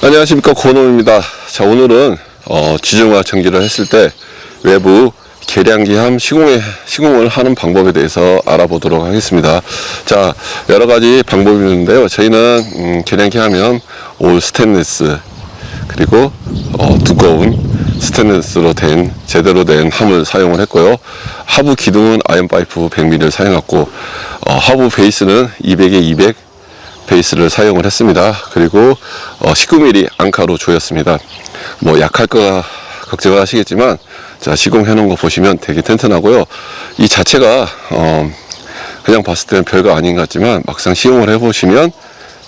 안녕하십니까 고놈입니다. 자 오늘은 어, 지중화 정지를 했을 때 외부 계량기함 시공에, 시공을 하는 방법에 대해서 알아보도록 하겠습니다. 자 여러 가지 방법이 있는데요. 저희는 음, 계량기 하면 올 스테인리스 그리고 어, 두꺼운 스테인리스로 된 제대로 된 함을 사용을 했고요. 하부 기둥은 아이언 파이프 100mm를 사용했고 어, 하부 베이스는 200에 200 베이스를 사용을 했습니다. 그리고 어, 19mm 앙카로 조였습니다. 뭐 약할까 걱정을 하시겠지만 자 시공해 놓은 거 보시면 되게 튼튼하고요. 이 자체가 어, 그냥 봤을 때는 별거 아닌 것 같지만 막상 시공을 해보시면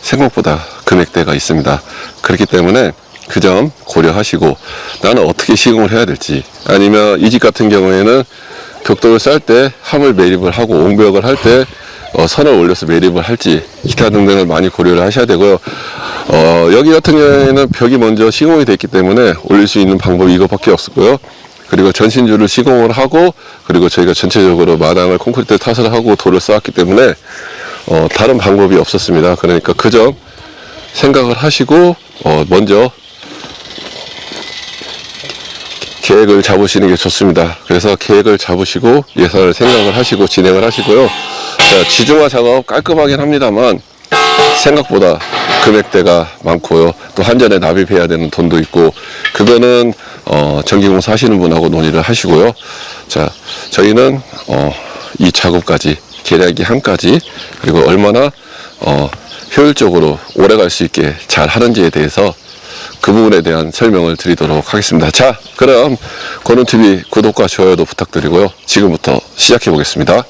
생각보다 금액대가 있습니다. 그렇기 때문에 그 점 고려하시고 나는 어떻게 시공을 해야 될지 아니면 이 집 같은 경우에는 벽돌을 쌀 때 함을 매립을 하고 옹벽을 할때 어, 선을 올려서 매립을 할지 기타 등등을 많이 고려를 하셔야 되고요. 어, 여기 같은 경우에는 벽이 먼저 시공이 됐기 때문에 올릴 수 있는 방법이 이것밖에 없었고요. 그리고 전신줄을 시공을 하고 그리고 저희가 전체적으로 마당을 콘크리트 탓을 하고 돌을 쌓았기 때문에 어, 다른 방법이 없었습니다. 그러니까 그 점 생각을 하시고 어, 먼저 계획을 잡으시는 게 좋습니다. 그래서 계획을 잡으시고 예산을 생각을 하시고 진행을 하시고요. 자, 지중화 작업 깔끔하긴 합니다만 생각보다 금액대가 많고요. 또 한전에 납입해야 되는 돈도 있고 그거는 어, 전기공사 하시는 분하고 논의를 하시고요. 자, 저희는 어, 이 작업까지 계량기 함까지 그리고 얼마나 어, 효율적으로 오래 갈 수 있게 잘 하는지에 대해서 그 부분에 대한 설명을 드리도록 하겠습니다. 자, 그럼 권은TV 구독과 좋아요도 부탁드리고요. 지금부터 시작해 보겠습니다.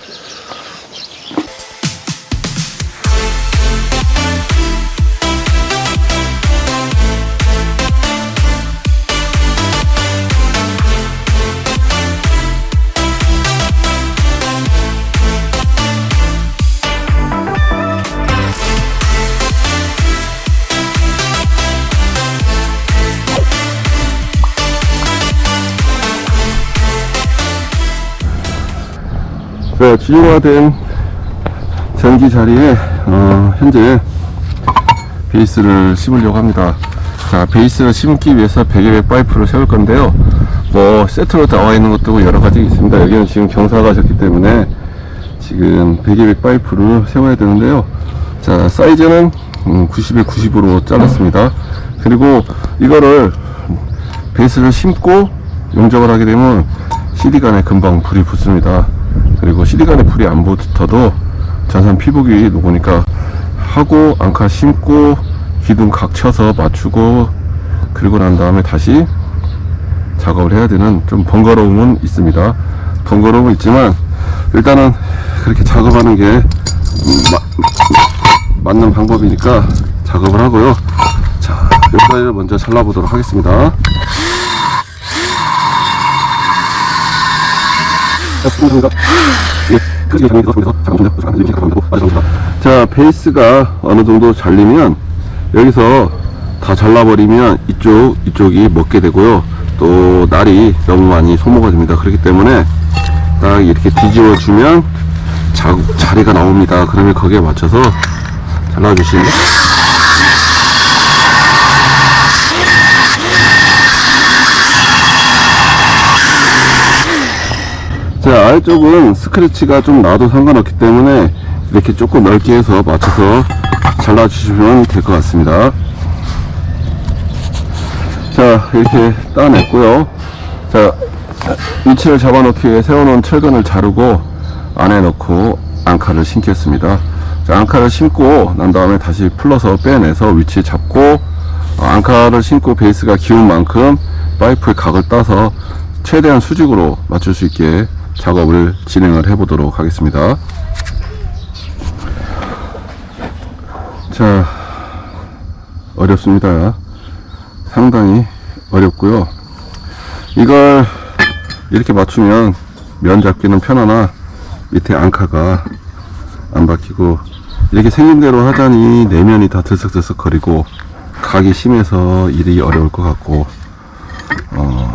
자, 지중화된 전기 자리에 어, 현재 베이스를 심으려고 합니다. 자, 베이스를 심기 위해서 100여 파이프를 세울 건데요. 뭐 세트로 나와 있는 것도 여러 가지 있습니다. 여기는 지금 경사가 졌기 때문에 지금 100여 파이프를 세워야 되는데요. 자, 사이즈는 음, 90에 90으로 잘랐습니다. 그리고 이거를 베이스를 심고 용접을 하게 되면 CD 간에 금방 불이 붙습니다. 그리고 CD 간에 불이 안 붙어도 전선 피복이 녹으니까 하고 앙카 심고 기둥 각 쳐서 맞추고 그리고 난 다음에 다시 작업을 해야 되는 좀 번거로움은 있습니다. 번거로움은 있지만 일단은 그렇게 작업하는 게 음, 마- 맞는 방법이니까 작업을 하고요. 자, 여기까지를 먼저 잘라보도록 하겠습니다. 자 베이스가 어느 정도 잘리면 여기서 다 잘라버리면 이쪽 이쪽이 먹게 되고요. 또 날이 너무 많이 소모가 됩니다. 그렇기 때문에 딱 이렇게 뒤집어 주면 자, 자리가 나옵니다. 그러면 거기에 맞춰서 잘라주시면 아래쪽은 스크래치가 좀 나도 상관없기 때문에 이렇게 조금 넓게 해서 맞춰서 잘라주시면 될 것 같습니다. 자 이렇게 따냈고요. 자 위치를 잡아놓기 위해 세워놓은 철근을 자르고 안에 넣고 앙카를 심겠습니다. 자 앙카를 심고 난 다음에 다시 풀러서 빼내서 위치 잡고 어, 앙카를 심고 베이스가 기운 만큼 파이프의 각을 따서 최대한 수직으로 맞출 수 있게 작업을 진행을 해 보도록 하겠습니다. 자 어렵습니다. 상당히 어렵고요. 이걸 이렇게 맞추면 면 잡기는 편하나 밑에 앙카가 안 박히고 이렇게 생긴 대로 하자니 내면이 다 들썩들썩 거리고 각이 심해서 일이 어려울 것 같고 어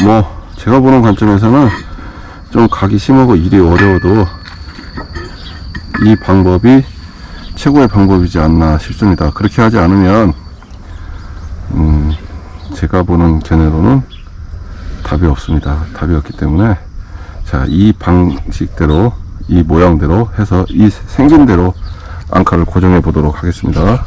뭐 제가 보는 관점에서는 좀 각이 심하고 일이 어려워도 이 방법이 최고의 방법이지 않나 싶습니다. 그렇게 하지 않으면 제가 보는 견해로는 답이 없습니다. 답이 없기 때문에 자, 이 방식대로 이 모양대로 해서 이 생긴 대로 앙카를 고정해 보도록 하겠습니다.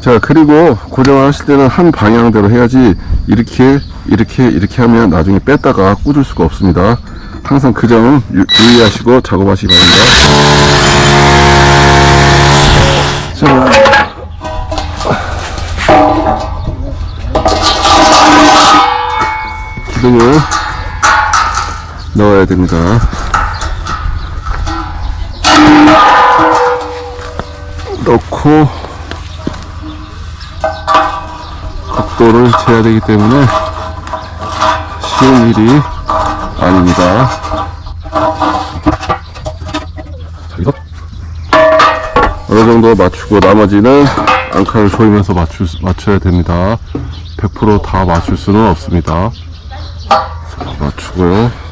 자 그리고 고정을 하실 때는 한 방향대로 해야지 이렇게 이렇게 이렇게 하면 나중에 뺐다가 꽂을 수가 없습니다. 항상 그 점은 유- 주의하시고 작업하시기 바랍니다. 자. 기둥을 넣어야 됩니다. 넣고 각도를 재야 되기 때문에 쉬운 일이 아닙니다. 어느 정도 맞추고 나머지는 앙카를 조이면서 맞추, 맞춰야 됩니다. 100%다 맞출 수는 없습니다. 자, 맞추고요.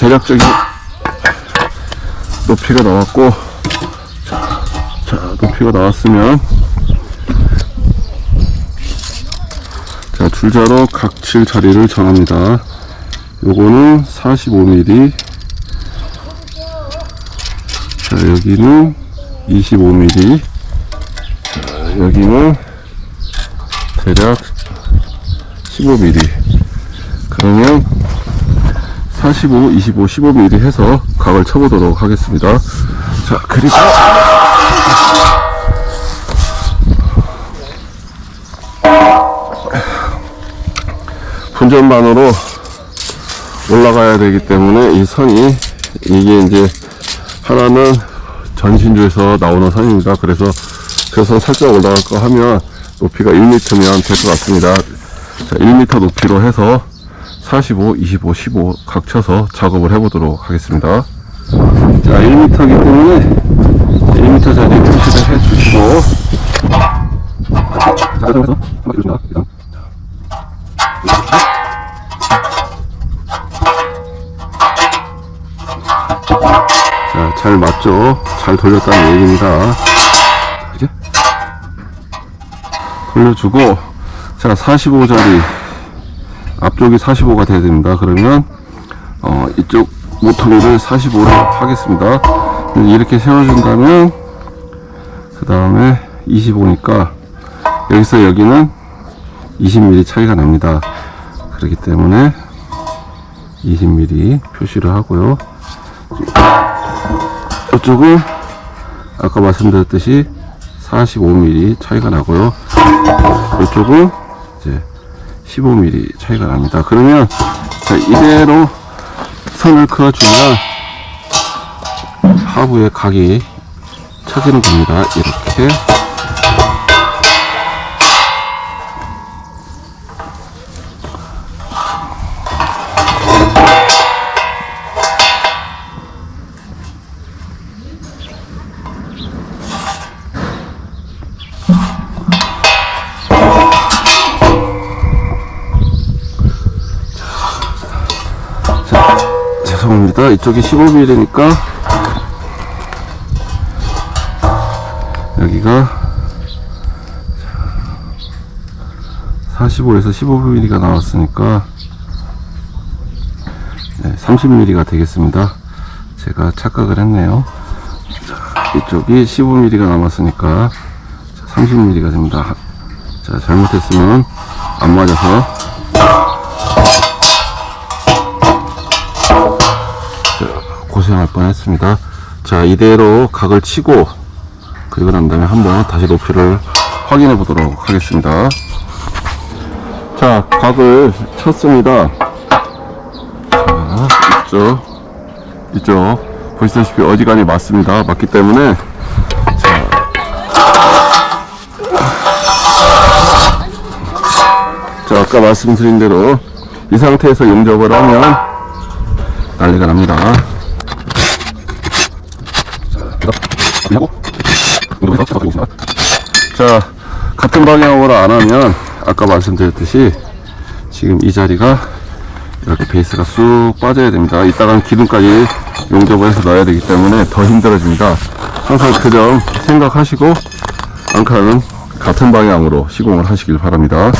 대략적인 높이가 나왔고, 자, 자, 높이가 나왔으면, 자, 줄자로 각칠 자리를 정합니다. 요거는 45mm, 자, 여기는 25mm, 자, 여기는 대략 15mm. 그러면 45, 25, 15mm 해서 각을 쳐보도록 하겠습니다. 자, 그리고 분전반으로 올라가야 되기 때문에 이 선이 이게 이제 하나는 전신주에서 나오는 선입니다. 그래서 그선 살짝 올라갈 거 하면 높이가 1m면 될 것 같습니다. 자, 1m 높이로 해서 45, 25, 15 각쳐서 작업을 해보도록 하겠습니다. 자, 1m이기 때문에 1m 자리 표시를 해주시고 자, 잘 맞죠? 잘 돌렸다는 얘기입니다. 돌려주고 자, 45자리 앞쪽이 45가 돼야 됩니다. 그러면 어, 이쪽 모터리를 45로 하겠습니다. 이렇게 세워준다면 그 다음에 25니까 여기서 여기는 20mm 차이가 납니다. 그렇기 때문에 20mm 표시를 하고요. 이쪽은 아까 말씀드렸듯이 45mm 차이가 나고요. 이쪽은 15mm 차이가 납니다. 그러면 자, 이대로 선을 그어주면 하부에 각이 쳐지는 겁니다. 이렇게 죄송합니다. 이쪽이 15mm니까 여기가 45에서 15mm가 나왔으니까 네, 30mm가 되겠습니다. 제가 착각을 했네요. 자, 이쪽이 15mm가 남았으니까 30mm가 됩니다. 자, 잘못했으면 안 맞아서 고생할 뻔했습니다. 자 이대로 각을 치고 그리고 난 다음에 한번 다시 높이를 확인해 보도록 하겠습니다. 자 각을 쳤습니다. 자 이쪽 이쪽 보시다시피 어지간히 맞습니다. 맞기 때문에 자, 자 아까 말씀드린 대로 이 상태에서 용접을 하면 난리가 납니다. 하고 운동해서 잡아주고 있습니다. 자, 같은 방향으로 안 하면 아까 말씀드렸듯이 지금 이 자리가 이렇게 베이스가 쑥 빠져야 됩니다. 이따가는 기둥까지 용접을 해서 넣어야 되기 때문에 더 힘들어집니다. 항상 그 점 생각하시고 앙카는 같은 방향으로 시공을 하시길 바랍니다.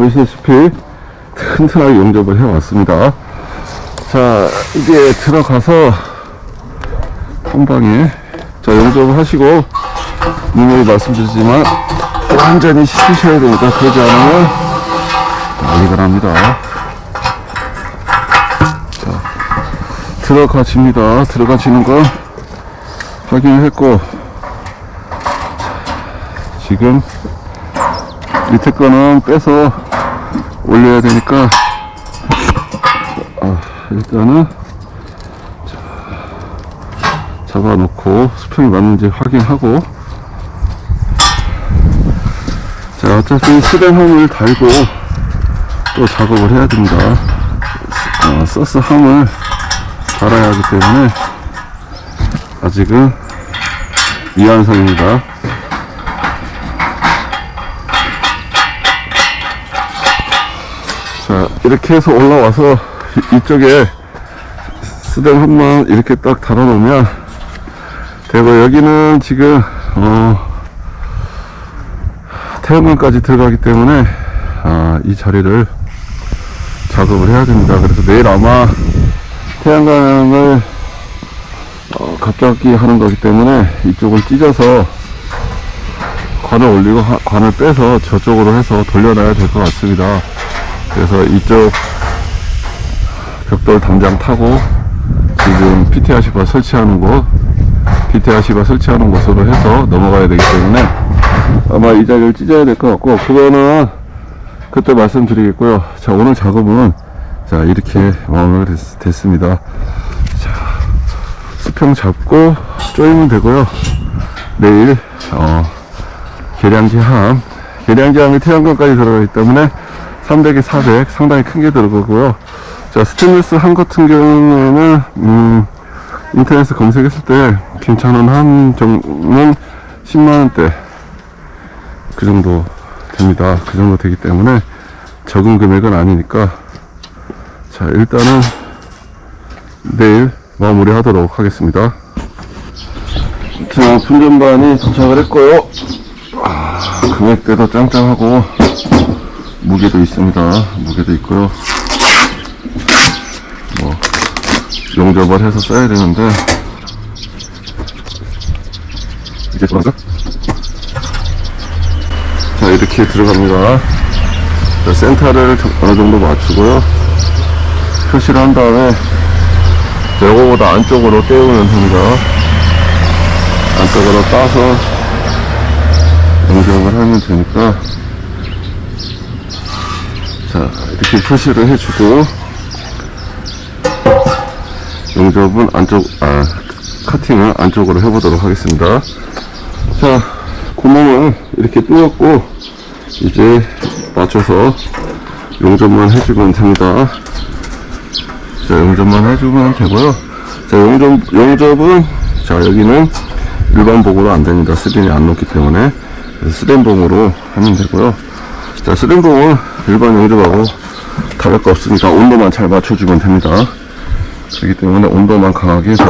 보시다시피 튼튼하게 용접을 해왔습니다. 자, 이제 들어가서 한 방에 자 용접을 하시고 분명히 말씀드리지만 완전히 씻으셔야 되니까 그러지 않으면 난리가 납니다. 자, 들어가집니다. 들어가지는 거 확인을 했고 지금 밑에 거는 빼서 올려야 되니까. 아, 일단은 자, 잡아놓고 수평이 맞는지 확인하고. 자 어차피 수댕함을 달고 또 작업을 해야 됩니다. 어, 서스 함을 달아야 하기 때문에 아직은 미완성입니다 자, 이렇게 해서 올라와서 이- 이쪽에 스댕 한번 이렇게 딱 달아 놓으면 되고 여기는 지금 어 태양광까지 들어가기 때문에 아, 이 자리를 작업을 해야 됩니다. 그래서 내일 아마 태양광을 어, 갑자기 하는 거기 때문에 이쪽을 찢어서 관을 올리고 하- 관을 빼서 저쪽으로 해서 돌려놔야 될 것 같습니다. 그래서 이쪽 벽돌 담장 타고 지금 PTR 시바 설치하는 곳, PTR 시바 설치하는 곳으로 해서 넘어가야 되기 때문에 아마 이 자리를 찢어야 될 것 같고 그거는 그때 말씀드리겠고요. 자 오늘 작업은 자 이렇게 마무리가 됐, 습니다 자 수평 잡고 조이면 되고요. 내일 어, 계량기 함, 계량기 함이 태양광까지 들어가기 때문에 300에 400 상당히 큰 게 들어가고요. 자, 스테인리스 함 같은 경우에는 음, 인터넷에 검색했을 때 괜찮은 함 정도는 10만 원대 그 정도 됩니다. 그 정도 되기 때문에 적은 금액은 아니니까 자, 일단은 내일 마무리 하도록 하겠습니다. 자, 분전반이 도착을 했고요. 아, 금액대도 짱짱하고 무게도 있습니다. 무게도 있고요. 뭐 용접을 해서 써야 되는데 이게 들어가? 자 이렇게 들어갑니다. 자, 센터를 어느 정도 맞추고요. 표시를 한 다음에 요거보다 안쪽으로 떼우면 됩니다. 안쪽으로 따서 용접을 하면 되니까 자 이렇게 표시를 해주고 용접은 안쪽 아 카팅을 안쪽으로 해보도록 하겠습니다. 자 구멍을 이렇게 뚫었고 이제 맞춰서 용접만 해주면 됩니다. 자 용접만 해주면 되고요. 자 용접 용접은 자 여기는 일반 복으로 안 됩니다. 스린이 안 녹기 때문에. 스린봉으로 하면 되고요. 자 스린봉은 일반 용접하고 다를 거 없으니까 온도만 잘 맞춰주면 됩니다. 그렇기 때문에 온도만 강하게 해서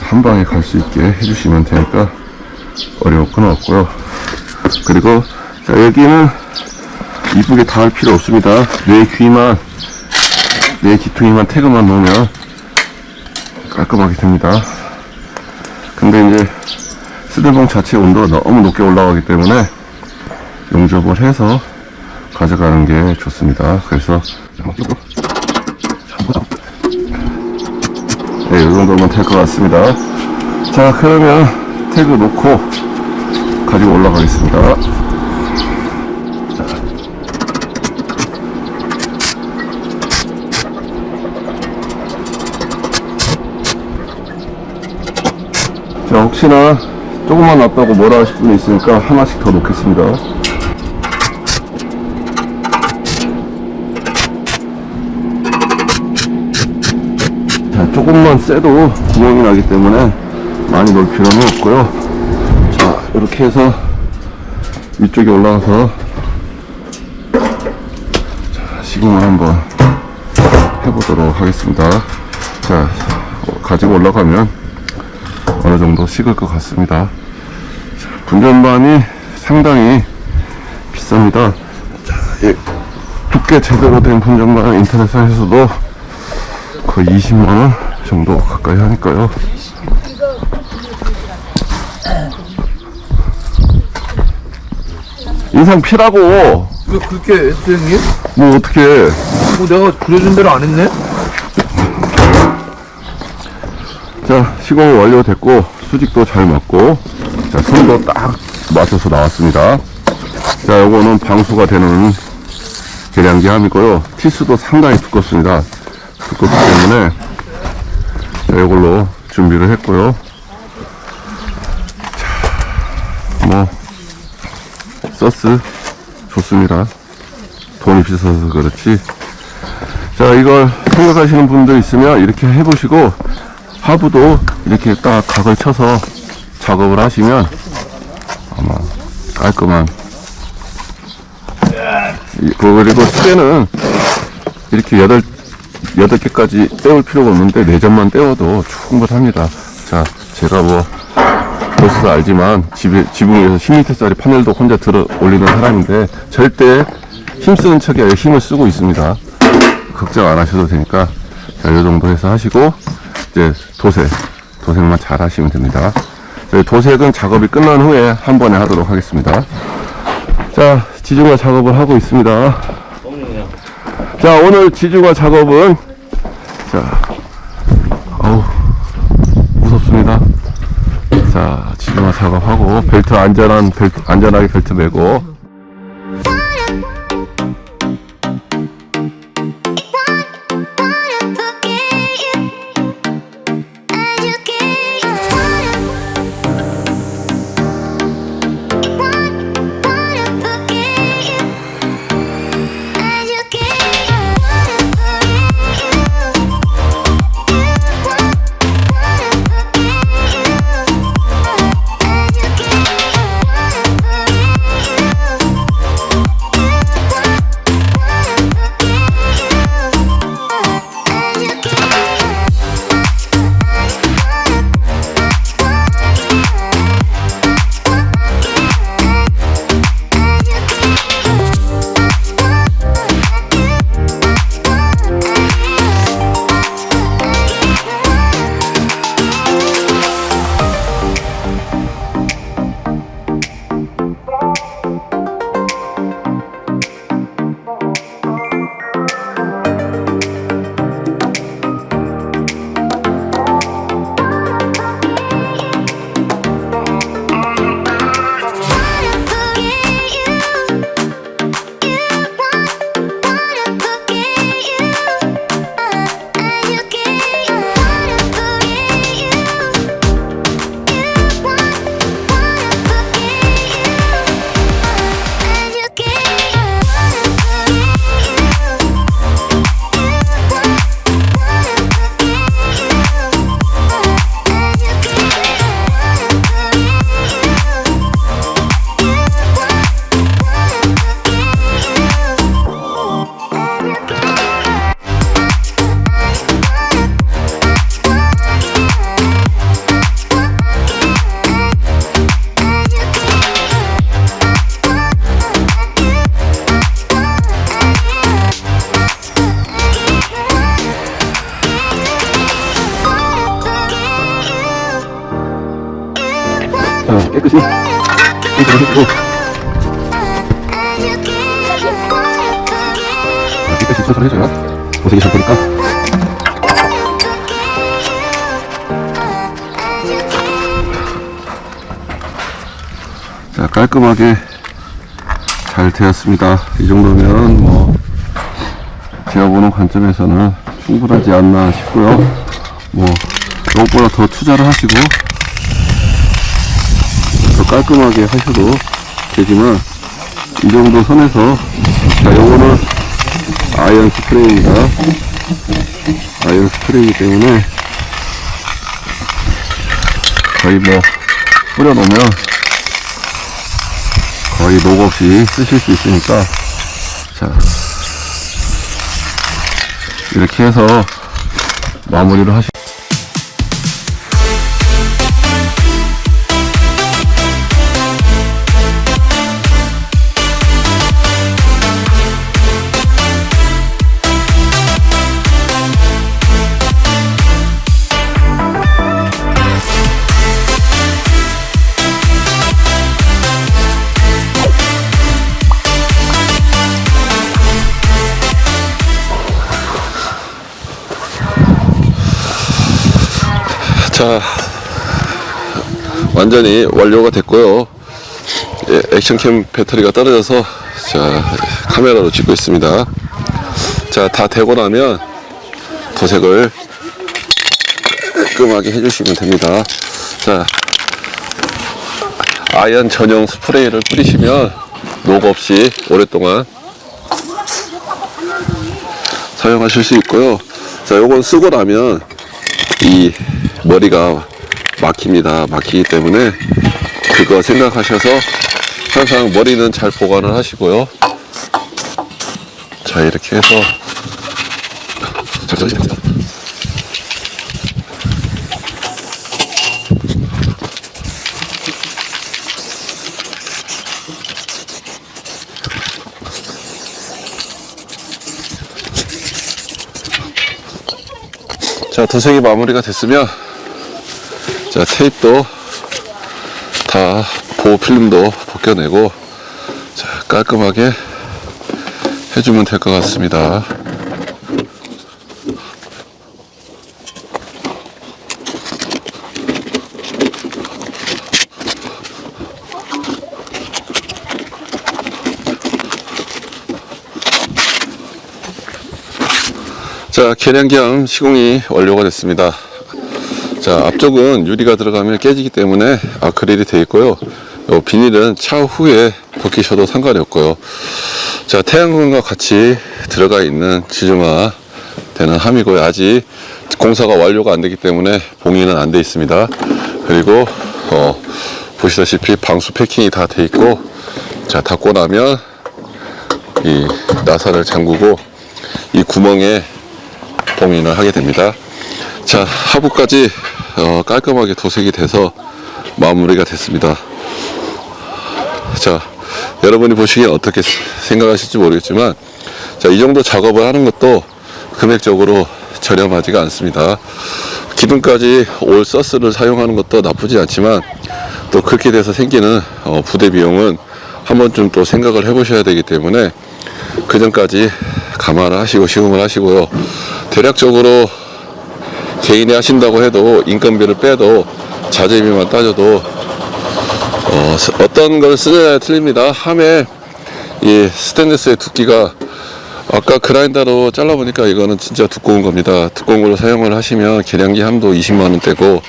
한 방에 갈 수 있게 해주시면 되니까 어려울 건 없고요. 그리고 자 여기는 이쁘게 닿을 필요 없습니다. 내 귀만 내 귀퉁이만 태그만 놓으면 깔끔하게 됩니다. 근데 이제 스드봉 자체 온도가 너무 높게 올라가기 때문에 용접을 해서 가져가는 게 좋습니다. 그래서 네, 이 정도면 될 것 같습니다. 자, 그러면 태그 놓고 가지고 올라가겠습니다. 자, 혹시나 조금만 놨다고 뭐라 하실 분이 있으니까 하나씩 더 놓겠습니다. 자, 조금만 쎄도 구멍이 나기 때문에 많이 넣을 필요는 없고요. 자, 이렇게 해서 위쪽에 올라가서 자, 시공을 한번 해보도록 하겠습니다. 자, 어, 가지고 올라가면 어느 정도 식을 것 같습니다. 자, 분전반이 상당히 비쌉니다. 자, 이 두께 제대로 된 분전반 인터넷상에서도 거의 20만원 정도 가까이 하니까요. 인상 피라고 왜 그렇게 했어 형님? 뭐 어떻게 뭐 내가 그려준 대로 안 했네? 자 시공이 완료됐고 수직도 잘 맞고 자 손도 딱 맞춰서 나왔습니다 자 요거는 방수가 되는 계량기 함이고요 티스도 상당히 두껍습니다 두껍기 때문에 자 이걸로 준비를 했고요. 자뭐 서스 좋습니다. 돈이 비싸서 그렇지. 자 이걸 생각하시는 분들 있으면 이렇게 해보시고 하부도 이렇게 딱 각을 쳐서 작업을 하시면 아마 깔끔한 이- 그리고 수대는 이렇게 여덟 여덟 개까지 떼올 필요가 없는데 네 점만 떼어도 충분합니다. 자, 제가 뭐 벌써 알지만 집에 지붕 위에서 10m짜리 파넬도 혼자 들어 올리는 사람인데 절대 힘쓰는 척이 아니라 힘을 쓰고 있습니다. 걱정 안 하셔도 되니까 자, 이 정도 해서 하시고 이제 도색 도색만 잘 하시면 됩니다. 저희 도색은 작업이 끝난 후에 한 번에 하도록 하겠습니다. 자, 지중화 작업을 하고 있습니다. 자, 오늘 지중화 작업은 자, 어우 무섭습니다. 자, 지중화 작업하고 벨트 안전한 벨트 안전하게 벨트 매고 깔끔하게 잘 되었습니다. 이 정도면 뭐 제가 보는 관점에서는 충분하지 않나 싶고요. 뭐 이것보다 더 투자를 하시고 더 깔끔하게 하셔도 되지만 이 정도 선에서 자 요거는 아이언 스프레이입니다. 아이언 스프레이이기 때문에 거의 뭐 뿌려놓으면 거의 녹 없이 쓰실 수 있으니까. 자. 이렇게 해서 마무리를 하시 자 완전히 완료가 됐고요. 예, 액션캠 배터리가 떨어져서 자 카메라로 찍고 있습니다. 자 다 되고 나면 도색을 깔끔하게 해주시면 됩니다. 자 아연 전용 스프레이를 뿌리시면 녹 없이 오랫동안 사용하실 수 있고요. 자 요건 쓰고 나면 이 머리가 막힙니다. 막히기 때문에 그거 생각하셔서 항상 머리는 잘 보관을 하시고요. 자 이렇게 해서. 자 도색이 마무리가 됐으면 자 테이프도 다 보호 필름도 벗겨내고 자 깔끔하게 해주면 될 것 같습니다. 자 계량기암 시공이 완료가 됐습니다 자 앞쪽은 유리가 들어가면 깨지기 때문에 아크릴이 되어 있고요. 요 비닐은 차후에 벗기셔도 상관이 없고요. 자 태양광과 같이 들어가 있는 지중화 되는 함이고요. 아직 공사가 완료가 안 되기 때문에 봉인은 안 돼 있습니다. 그리고 어, 보시다시피 방수 패킹이 다 돼 있고 자 닫고 나면 이 나사를 잠그고 이 구멍에 봉인을 하게 됩니다. 자, 하부까지 어, 깔끔하게 도색이 돼서 마무리가 됐습니다. 자, 여러분이 보시기엔 어떻게 생각하실지 모르겠지만, 자, 이 정도 작업을 하는 것도 금액적으로 저렴하지가 않습니다. 기둥까지 올 서스를 사용하는 것도 나쁘지 않지만, 또 그렇게 돼서 생기는 어, 부대 비용은 한 번쯤 또 생각을 해 보셔야 되기 때문에, 그 전까지 감안을 하시고 시공을 하시고요. 대략적으로 개인이 하신다고 해도 인건비를 빼도 자재비만 따져도 어, 어떤 걸 쓰느냐에 틀립니다. 함에 이 스테인리스의 두께가 아까 그라인더로 잘라보니까 이거는 진짜 두꺼운 겁니다. 두꺼운 걸로 사용을 하시면 계량기 함도 20만 원대고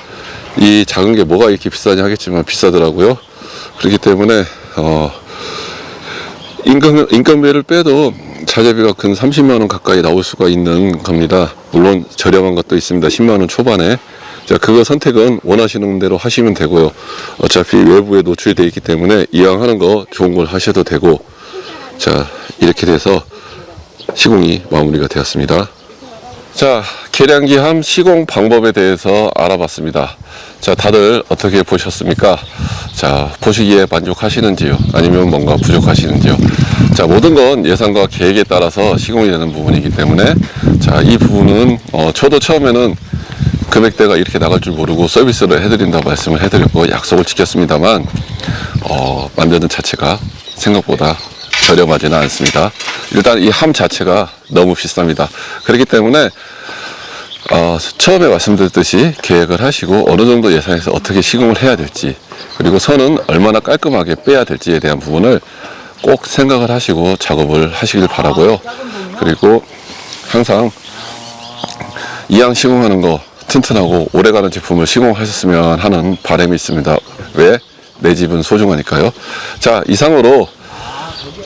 이 작은 게 뭐가 이렇게 비싸냐 하겠지만 비싸더라고요. 그렇기 때문에 어, 인건, 인건비를 빼도 자재비가 근 30만원 가까이 나올 수가 있는 겁니다. 물론 저렴한 것도 있습니다. 10만원 초반에. 자, 그거 선택은 원하시는 대로 하시면 되고요. 어차피 외부에 노출이 되어 있기 때문에 이왕 하는 거 좋은 걸 하셔도 되고. 자, 이렇게 돼서 시공이 마무리가 되었습니다. 자, 계량기 함 시공 방법에 대해서 알아봤습니다. 자, 다들 어떻게 보셨습니까? 자, 보시기에 만족하시는지요? 아니면 뭔가 부족하시는지요? 자, 모든 건 예상과 계획에 따라서 시공이 되는 부분이기 때문에 자, 이 부분은 어, 저도 처음에는 금액대가 이렇게 나갈 줄 모르고 서비스를 해드린다 말씀을 해드렸고 약속을 지켰습니다만 어, 만드는 자체가 생각보다 저렴하지는 않습니다. 일단 이 함 자체가 너무 비쌉니다. 그렇기 때문에 어, 처음에 말씀드렸듯이 계획을 하시고 어느 정도 예산에서 어떻게 시공을 해야 될지 그리고 선은 얼마나 깔끔하게 빼야 될지에 대한 부분을 꼭 생각을 하시고 작업을 하시길 바라고요. 그리고 항상 이왕 시공하는 거 튼튼하고 오래가는 제품을 시공하셨으면 하는 바람이 있습니다. 왜? 내 집은 소중하니까요. 자, 이상으로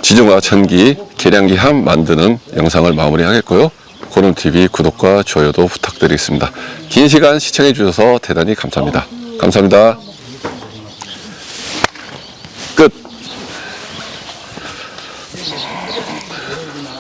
지중화 전기 계량기 함 만드는 영상을 마무리하겠고요. 고른TV 구독과 좋아요도 부탁드리겠습니다. 긴 시간 시청해 주셔서 대단히 감사합니다. 감사합니다.